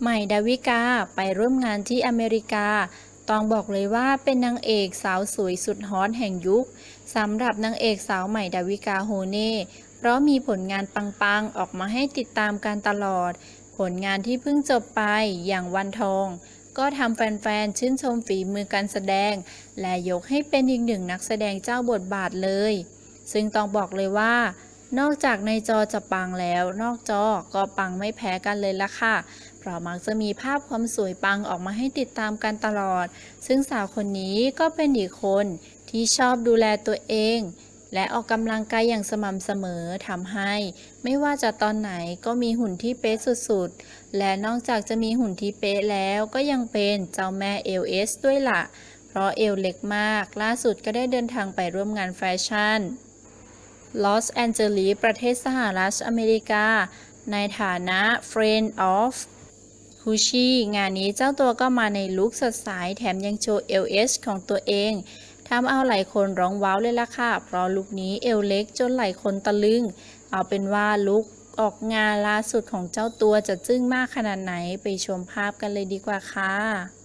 ใหม่ดาวิกาไปร่วมงานที่อเมริกา ต้องบอกเลยว่าเป็นนางเอกสาวสวยสุดฮอตแห่งยุคสำหรับนางเอกสาวใหม่ดาวิกาโฮเน่เพราะมีผลงานปังๆ ออกมาให้ติดตามกันตลอด ผลงานที่เพิ่งจบไปอย่างวันทอง ก็ทำแฟนๆ ชื่นชมฝีมือการแสดง และยกให้เป็นอีกหนึ่งนักแสดงเจ้าบทบาทเลย ซึ่งต้องบอกเลยว่า นอกจากในจอจะปังแล้ว นอกจอก็ปังไม่แพ้กันเลยละค่ะ เพราะมักจะมีภาพความสวยปังออกมาให้ติดตามกันตลอด ซึ่งสาวคนนี้ก็เป็นอีกคนที่ชอบดูแลตัวเอง และออกกำลังกายอย่างสม่ำเสมอทำให้ ไม่ว่าจะตอนไหนก็มีหุ่นที่เป๊ะสุดๆ และนอกจากจะมีหุ่นที่เป๊ะแล้วก็ยังเป็นเจ้าแม่เอลเอสด้วยล่ะ เพราะเอวเล็กมาก ล่าสุดก็ได้เดินทางไปร่วมงานแฟชั่น ลอสแอนเจลิสประเทศสหรัฐอเมริกา ในฐานะ Friend of ฮูชีงานนี้เจ้าตัวก็มาในลุคสดใสแถมยังโชว์ LS ของตัวเองทำเอาหลายคนร้องว้าวเลยล่ะค่ะ เพราะลุคนี้เอวเล็กจนหลายคนตะลึง เอาเป็นว่าลุคออกงานล่าสุดของเจ้าตัวจะจึ้งมากขนาดไหนไปชมภาพกันเลยดีกว่าค่ะ